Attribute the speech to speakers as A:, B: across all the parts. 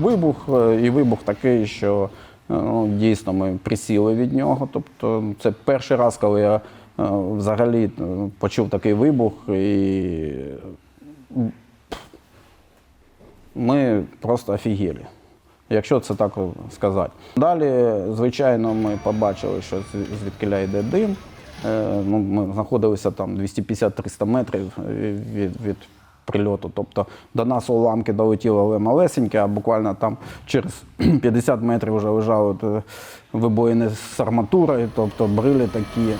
A: вибух, е, і вибух такий, що е, ну, дійсно ми присіли від нього. Тобто, це перший раз, коли я е, взагалі почув такий вибух, і ми просто офігели. Якщо це так сказати. Далі, звичайно, ми побачили, що звідкиля йде дим. Ну, ми знаходилися там 250-300 метрів від, від прильоту. Тобто до нас уламки долетіли але малесенькі, а буквально там через 50 метрів вже лежали е, вибоїни з арматурою, тобто брили такі.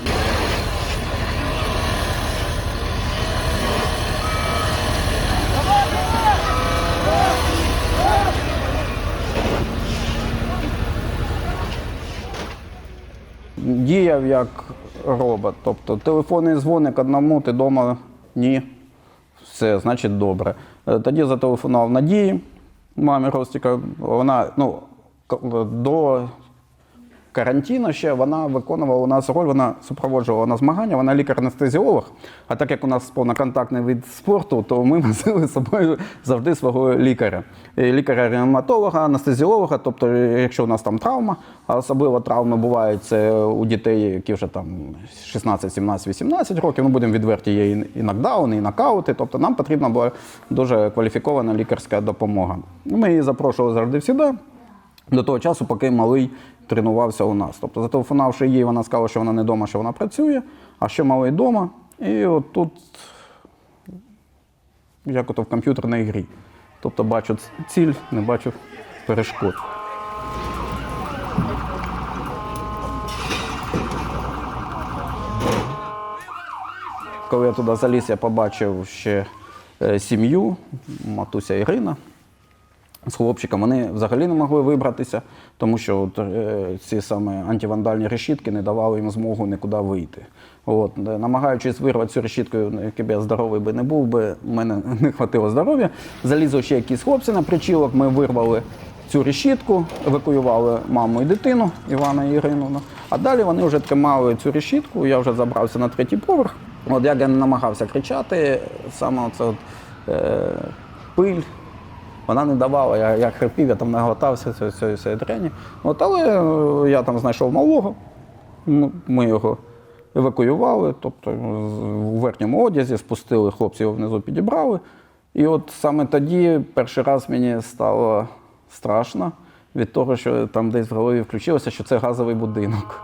A: діяв як робот. Тобто телефонний дзвоник одному, ти вдома ні. Все, значить добре. Е, Тоді зателефонував Надії, мамі Ростіка. Вона ну, до карантину ще вона виконувала у нас роль, вона супроводжувала на змагання, вона лікар-анестезіолог. А так як у нас повноконтактний вид спорту, то ми носили з собою завжди свого лікаря. Лікаря-реаніматолога, анестезіолога, тобто, якщо у нас там травма, а особливо травми бувають це у дітей, які вже там 16, 17, 18 років, ну будемо відверті, є і нокдауни, і нокаути. Тобто нам потрібна була дуже кваліфікована лікарська допомога. Ми її запрошували завжди всіда до того часу, поки малий тренувався у нас. Тобто, зателефонувавши їй, вона сказала, що вона не вдома, що вона працює, а що малий вдома. І от тут, як ото в комп'ютерній грі. Тобто бачу ціль, не бачу перешкод. Коли я туди заліз, я побачив ще е, сім'ю, матуся Ірина з хлопчиком. Вони взагалі не могли вибратися, тому що от, е, ці саме антивандальні решітки не давали їм змогу нікуди вийти. От, е, намагаючись вирвати цю решітку, б я здоровий би не був би, в мене не хватило здоров'я. Залізли ще якісь хлопці на причілок, ми вирвали цю решітку, евакуювали маму і дитину Івана і Ірину. А далі вони вже тримали цю решітку, я вже забрався на третій поверх. От як я не намагався кричати, саме оце от, е, пиль, вона не давала, я, я хрипів, я там наглотався цієї цієї дрені. От, але е, я там знайшов малого, ну, ми його евакуювали, тобто у верхньому одязі спустили, хлопці його внизу підібрали. І от саме тоді перший раз мені стало страшно від того, що там десь в голові включилося, що це газовий будинок.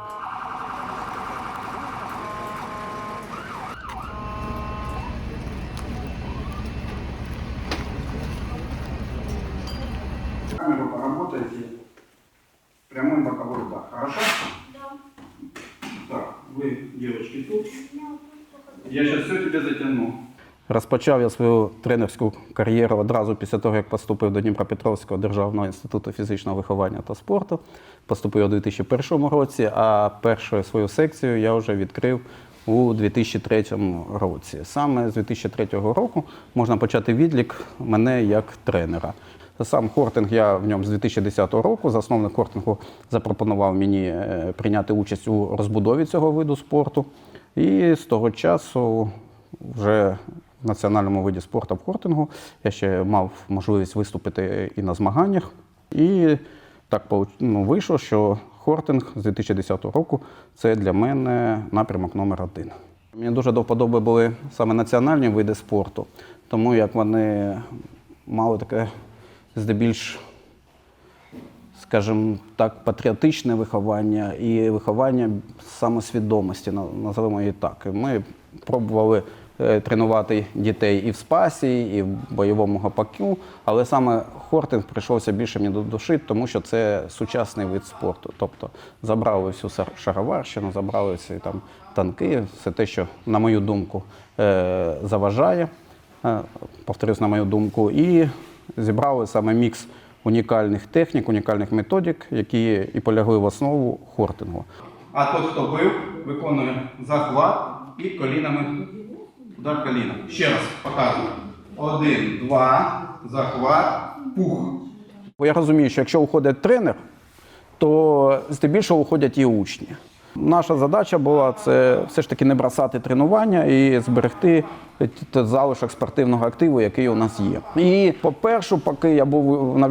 A: Я сейчас все тебе затягну. Розпочав я свою тренерську кар'єру одразу після того, як поступив до Дніпропетровського державного інституту фізичного виховання та спорту. Поступив у 2001 році, а першу свою секцію я вже відкрив у 2003 році. Саме з 2003 року можна почати відлік мене як тренера. Сам хортинг я в ньому з 2010 року. Засновник хортингу запропонував мені е, прийняти участь у розбудові цього виду спорту. І з того часу вже в національному виді спорту в хортингу я ще мав можливість виступити і на змаганнях. І так ну, вийшло, що хортинг з 2010 року це для мене напрямок номер один. Мені дуже до вподоби були саме національні види спорту, тому як вони мали таке здебільш, скажімо так, патріотичне виховання і виховання самосвідомості, на- називаємо її так. Ми пробували е, тренувати дітей і в спасі, і в бойовому гопаку, але саме хортинг прийшовся більше мені до душі, тому що це сучасний вид спорту. Тобто забрали всю шароварщину, забрали всі там танки, все те, що, на мою думку, е, заважає е, повторюсь, на мою думку, і зібрали саме мікс унікальних технік, унікальних методик, які і полягли в основу хортингу. А той, хто бив, виконує захват і колінами удар коліна. Ще раз показую. Один, два, захват, пух. Бо я розумію, що якщо уходить тренер, то здебільшого уходять і учні. Наша задача була це все ж таки не бросати тренування і зберегти залишок спортивного активу, який у нас є. І по-перше, поки я був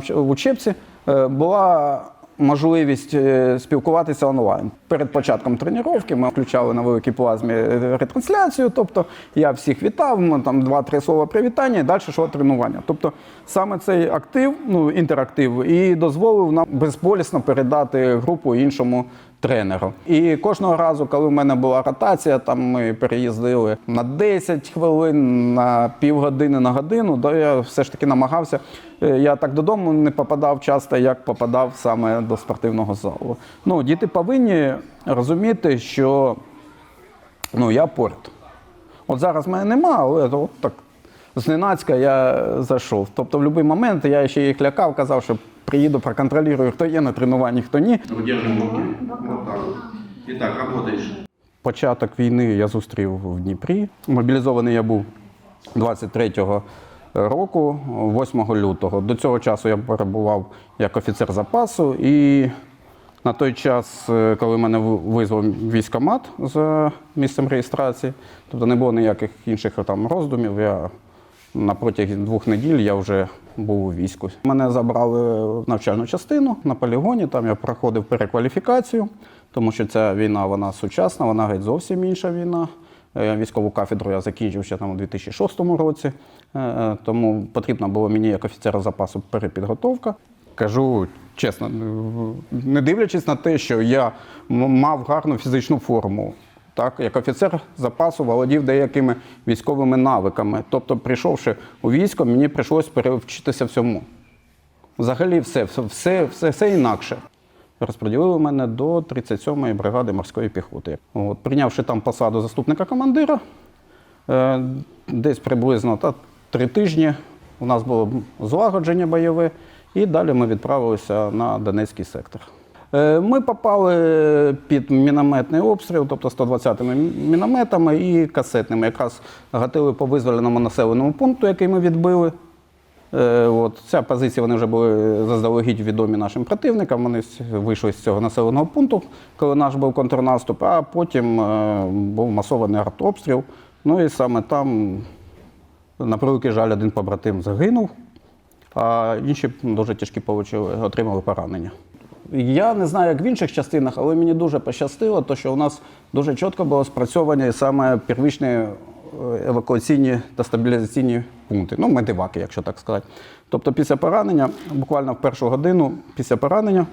A: в учебці, е, була можливість е, спілкуватися онлайн. Перед початком тренування ми включали на великій плазмі ретрансляцію. Тобто я всіх вітав, ми там два-три слова привітання, і далі йшло тренування. Тобто саме цей актив, ну інтерактив, і дозволив нам безболісно передати групу іншому тренеру. І кожного разу, коли в мене була ротація, там ми переїздили на 10 хвилин, на півгодини, на годину, то я все ж таки намагався. Е, Я так додому не попадав часто, як попадав саме до спортивного залу. Ну, діти повинні розуміти, що ну, я поряд. От зараз мене нема, але от так зненацька я зайшов. Тобто в будь-який момент я ще їх лякав, казав, що приїду, проконтролюю, хто є на тренуванні, хто ні.
B: Удержим руки. Вот так. Итак, работаешь.
A: Початок війни я зустрів в Дніпрі. Мобілізований я був 23-го року, 8 лютого. До цього часу я перебував як офіцер запасу, і на той час, е, коли мене визвав військомат за місцем реєстрації, тобто не було ніяких інших там роздумів. Я на протязі двох неділь я вже був у війську. Мене забрали в навчальну частину на полігоні. Там я проходив перекваліфікацію, тому що ця війна вона сучасна, вона геть зовсім інша війна. Е, Військову кафедру я закінчив ще там у 2006 році, Е, е, тому потрібна була мені як офіцера запасу перепідготовка. Кажу чесно, не дивлячись на те, що я мав гарну фізичну форму, так, як офіцер запасу володів деякими військовими навиками. Тобто, прийшовши у військо, мені прийшлося перевчитися всьому. Взагалі, все, все, все, все інакше. Розподілили мене до 37-ї бригади морської піхоти. От, прийнявши там посаду заступника командира, е, десь приблизно та, три тижні у нас було злагодження бойове, і далі ми відправилися на Донецький сектор. Е, Ми попали під мінометний обстріл, тобто 120-ми мінометами і касетними. Якраз гатили по визволеному населеному пункту, який ми відбили. Е, От, ця позиція вони вже були заздалегідь відомі нашим противникам. Вони вийшли з цього населеного пункту, коли наш був контрнаступ, а потім е, був масований артобстріл. Ну і саме там, на превеликий жаль, один побратим загинув, а інші дуже тяжкі отримали поранення. Я не знаю, як в інших частинах, але мені дуже пощастило, то що у нас дуже чітко було спрацьовані саме первічні е, евакуаційні та стабілізаційні пункти. Ну, медиваки, якщо так сказати. Тобто після поранення, буквально в першу годину після поранення,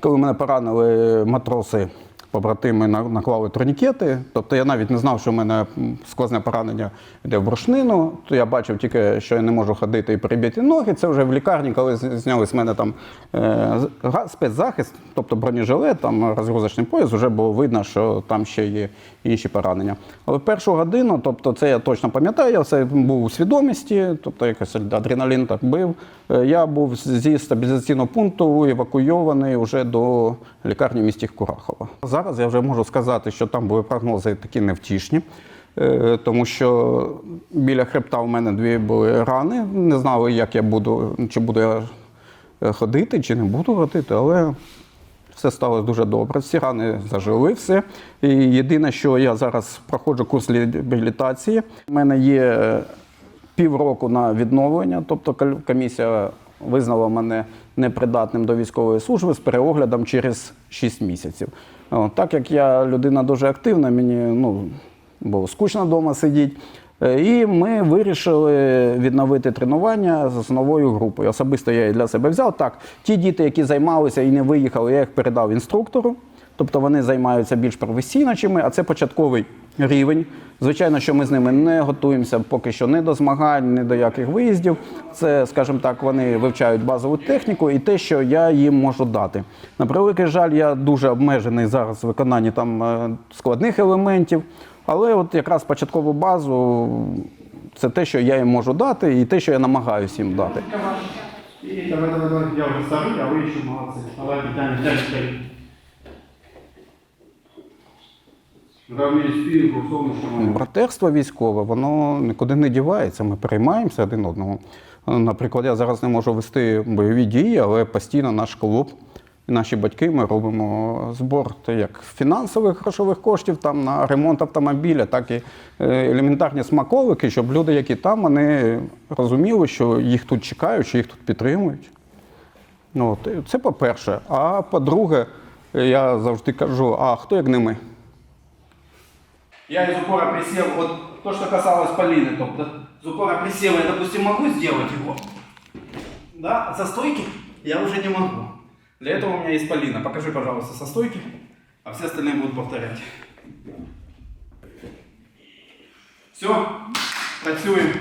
A: коли мене поранили матроси, побратими наклали турнікети. Тобто я навіть не знав, що в мене сквозне поранення йде в брушнину, то я бачив тільки, що я не можу ходити і перебиті ноги. Це вже в лікарні, коли зняли з мене там е, спецзахист, тобто бронежилет, там розгрузочний пояс, вже було видно, що там ще є інші поранення. Але першу годину, тобто це я точно пам'ятаю, я це був у свідомості, тобто якось адреналін так бив. Е, Я був зі стабілізаційного пункту евакуйований вже до лікарні в місті Курахова. Зараз я вже можу сказати, що там були прогнози такі невтішні. е, Тому що біля хребта у мене дві були рани. Не знали, як я буду, чи буду я е, ходити, чи не буду ходити, але все стало дуже добре. Всі рани зажили, все. І єдине, що я зараз проходжу курс реабілітації. У мене є е, півроку на відновлення, тобто комісія визнала мене непридатним до військової служби з переоглядом через 6 місяців. Так як я людина дуже активна, мені ну, було скучно вдома сидіти. Е, І ми вирішили відновити тренування з новою групою. Особисто я її для себе взяв. Так, ті діти, які займалися і не виїхали, я їх передав інструктору. Тобто вони займаються більш професійно, чим ми, а це початковий рівень. Звичайно, що ми з ними не готуємося поки що не до змагань, не до яких виїздів. Це, скажімо так, вони вивчають базову техніку і те, що я їм можу дати. На превеликий жаль, я дуже обмежений зараз в виконанні там е, складних елементів, але от якраз початкову базу це те, що я їм можу дати, і те, що я намагаюся їм дати.
C: І давай, давай, давай, я вже старий, а ви ще молодці. Давай, підтягнемо,
A: Братерство військове, воно нікуди не дівається. Ми переймаємося один одного. Наприклад, я зараз не можу вести бойові дії, але постійно наш клуб і наші батьки ми робимо збор як фінансових грошових коштів там, на ремонт автомобіля, так і е, елементарні смаколики, щоб люди, які там, вони розуміли, що їх тут чекають, що їх тут підтримують. Ну, це по-перше. А по-друге, я завжди кажу: а хто як не ми? Я из упора присел, вот то, что касалось Полины, тобто с упора присела, я, допустим, могу сделать его, да, а со стойки я уже не могу. Для этого у меня есть Полина. Покажи, пожалуйста, со стойки, а все остальные будут повторять. Все, працюємо.